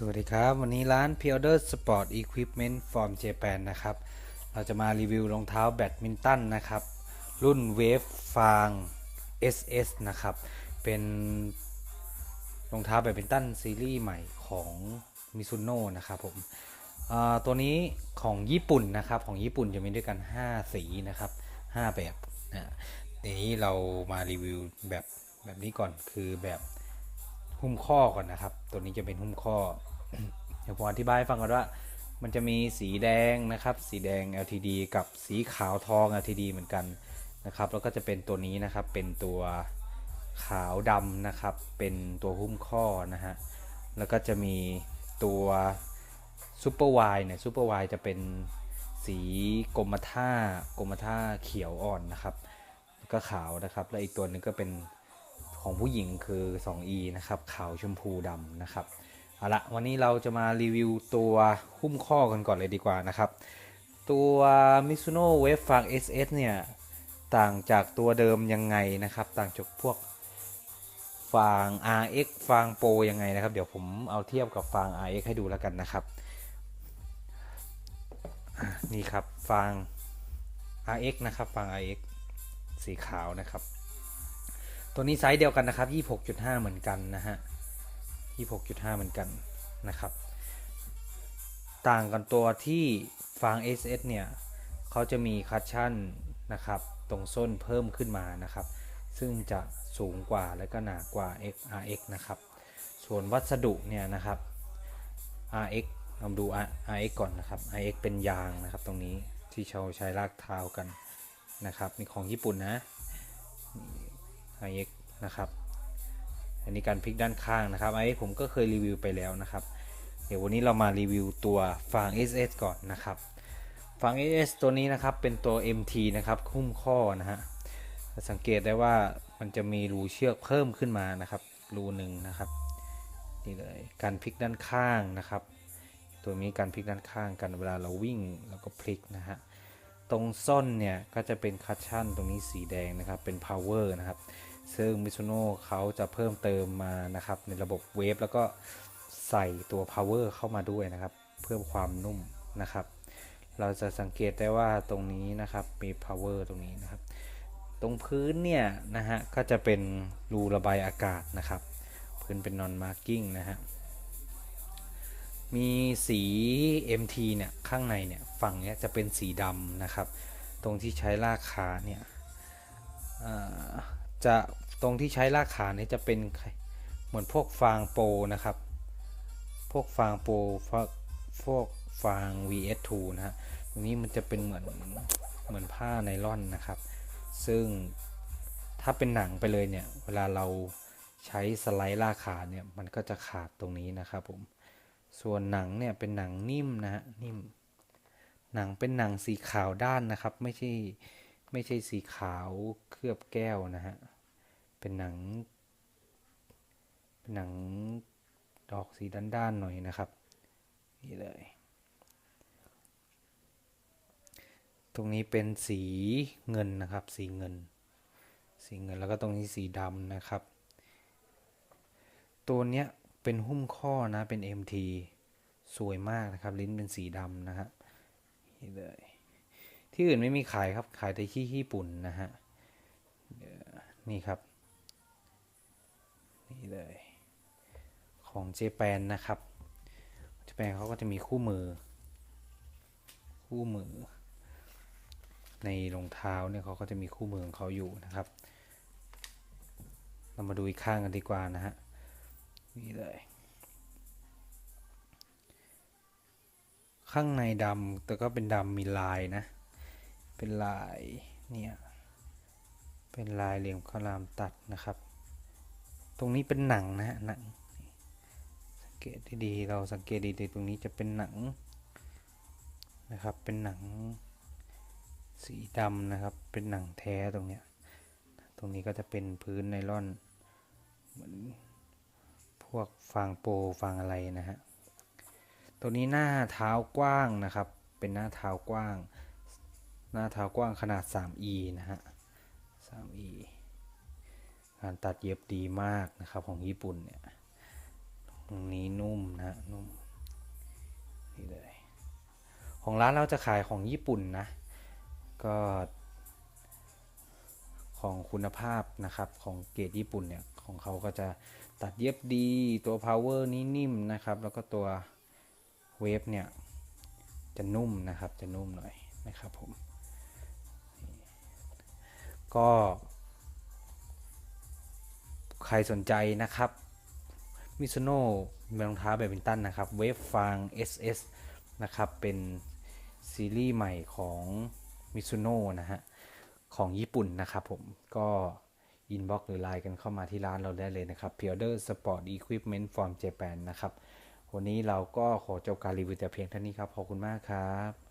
สวัสดีครับ วันนี้ร้าน p i o d e r Sport Equipment from Japan นะครับ เราจะมารีวิวรองเท้าแบดมินตันนะครับ รุ่น Wave ฟาง SS นะครับ เป็นรองเท้าแบดมินตันซีรีส์ใหม่ของ Mizuno นะครับผมตัวนี้ของญี่ปุ่นนะครับ ของญี่ปุ่นจะมีด้วยกัน 5 สีนะครับ 5 แบบนะนี้เรามารีวิวแบบแบบนี้ก่อนคือแบบหุ้มข้อก่อนนะครับ ตัวนี้จะเป็นหุ้มข้อ เดี๋ยวผมอธิบายให้ฟังก่อนว่า มันจะมีสีแดงนะครับ สีแดง LTD กับสีขาวทอง LTD เหมือนกันนะครับ แล้วก็จะเป็นตัวนี้นะครับ เป็นตัวขาวดำนะครับ เป็นตัวหุ้มข้อนะฮะ แล้วก็จะมีตัวซูเปอร์วายเนี่ยซูเปอร์วายจะเป็นสีกรมท่ากรมท่าเขียวอ่อนนะครับ ก็ขาวนะครับ แล้วอีกตัวหนึงก็เป็นของผู้หญิงคือ 2E นะครับ ขาวชมพูดำนะครับ เอาละวันนี้เราจะมารีวิวตัวหุ้มข้อกันก่อนเลยดีกว่านะครับ ตัว Mizuno Wave Fang SS เนี่ย ต่างจากตัวเดิมยังไงนะครับ ต่างจากพวกฟาง RX ฟางโปรยังไงนะครับ เดี๋ยวผมเอาเทียบกับฟาง RX ให้ดูแล้วกันนะครับ นี่ครับฟาง RX นะครับฟาง RX สีขาวนะครับ ตัวนี้ไซส์เดียวกันนะครับ 26.5 เหมือนกันนะฮะ 26.5 เหมือนกันนะครับ ต่างกันตัวที่ฟาง SS เนี่ยเขาจะมีคัชชั่นนะครับตรงส้นเพิ่มขึ้นมานะครับ ซึ่งจะสูงกว่าและก็หนากว่า XRX นะครับ ส่วนวัสดุเนี่ยนะครับ RX เราดู RX ก่อนนะครับ RX เป็นยางนะครับตรงนี้ที่เราใช้ลากเท้ากันนะครับนี่ของญี่ปุ่นนะ IX นะครับ อันนี้การพลิกด้านข้างนะครับ IX ผมก็เคยรีวิวไปแล้วนะครับ เดี๋ยววันนี้เรามารีวิวตัวฟาง SS ก่อนนะครับฟาง SS ตัวนี้นะครับเป็นตัว MT นะครับคุ้มข้อนะฮะสังเกตได้ว่ามันจะมีรูเชือกเพิ่มขึ้นมานะครับ รูหนึ่งนะครับนี่เลยการพลิกด้านข้างนะครับ ตัวนี้การพลิกด้านข้างกันเวลาเราวิ่งแล้วก็พลิกนะฮะตรงส้นเนี่ยก็จะเป็นคัชชั่นตรงนี้สีแดงนะครับเป็น power นะครับ ซึ่ง Mizuno เขาจะเพิ่มเติมมานะครับในระบบเวฟแล้วก็ใส่ตัว power เข้ามาด้วยนะครับ เพิ่มความนุ่มนะครับ เราจะสังเกตได้ว่าตรงนี้นะครับมี power ตรงนี้นะครับ ตรงพื้นเนี่ยนะฮะก็จะเป็นรูระบายอากาศนะครับ พื้นเป็น non marking นะฮะมีสี MT เนี่ยข้างในเนี่ยฝั่งเนี้ยจะเป็นสีดำนะครับ ตรงที่ใช้ลากขาเนี่ยอ่าจะ ตรงที่ใช้ลากขาเนี่ยจะเป็นเหมือนพวกฟางโปรนะครับ พวกฟางโปรพวกพวกฟาง VS2 นะฮะตรงนี้มันจะเป็นเหมือนเหมือนผ้าไนล่อนนะครับ ซึ่งถ้าเป็นหนังไปเลยเนี่ย เวลาเราใช้สไลด์ลากขาเนี่ย มันก็จะขาดตรงนี้นะครับผม ส่วนหนังเนี่ยเป็นหนังนิ่มนะฮะ นิ่ม หนังเป็นหนังสีขาวด้านนะครับ ไม่ใช่ไม่ใช่สีขาวเคลือบแก้วนะฮะ เป็นหนัง เป็นหนังดอกสีด้านๆหน่อยนะครับ นี่เลย ตรงนี้เป็นสีเงินนะครับ สีเงิน สีเงินแล้วก็ตรงนี้สีดำนะครับ ตัวเนี้ยเป็นหุ้มข้อนะ เป็น MT สวยมากนะครับ ลิ้นเป็นสีดำนะฮะนี่เลยที่อื่นไม่มีขายครับ ขายแต่ที่ญี่ปุ่นนะฮะ นี่ครับ นี่เลยของเจแปนนะครับเจแปนเขาก็จะมีคู่มือ คู่มือ ในรองเท้าเนี่ยเขาก็จะมีคู่มือของเขาอยู่นะครับ เรามาดูอีกข้างกันดีกว่านะฮะนี่เลย ข้างในดำแต่ก็เป็นดำมีลายนะ เป็นลายเนี่ยเป็นลายเหลี่ยมข้าวรามตัดนะครับ ตรงนี้เป็นหนังนะฮะหนัง สังเกตดีๆเราสังเกตดีๆตรงนี้จะเป็นหนังนะครับ เป็นหนัง สีดำนะครับ เป็นหนังแท้ตรงเนี้ย ตรงนี้ก็จะเป็นพื้นไนล่อนเหมือนพวกฟางโปฟางอะไรนะฮะ ตัวนี้หน้าเท้ากว้างนะครับ เป็นหน้าเท้ากว้าง หน้าเท้ากว้างขนาด 3e นะฮะ 3e การตัดเย็บดีมากนะครับของญี่ปุ่นเนี่ย ตรงนี้นุ่มนะนุ่มนี่เลยของร้านเราจะขายของญี่ปุ่นนะ ก็ของคุณภาพนะครับของเกรดญี่ปุ่นเนี่ยของเขาก็จะตัดเย็บดีตัว power นี่นิ่มนะครับ แล้วก็ตัวเวฟเนี่ยจะนุ่มนะครับจะนุ่มหน่อยนะครับผมก็ ใครสนใจนะครับมิซูโน่รองเท้าแบดมินตันนะครับเวฟฟาง SS นะครับเป็นซีรีส์ใหม่ของมิซูโน่นะฮะของญี่ปุ่นนะครับผมก็อินบ็อกหรือไลน์กันเข้ามาที่ร้านเราได้เลยนะครับ p i o d e r Sport Equipment from Japan นะครับ วันนี้เราก็ขอจบการรีวิวแต่เพียงเท่านี้ครับ ขอบคุณมากครับ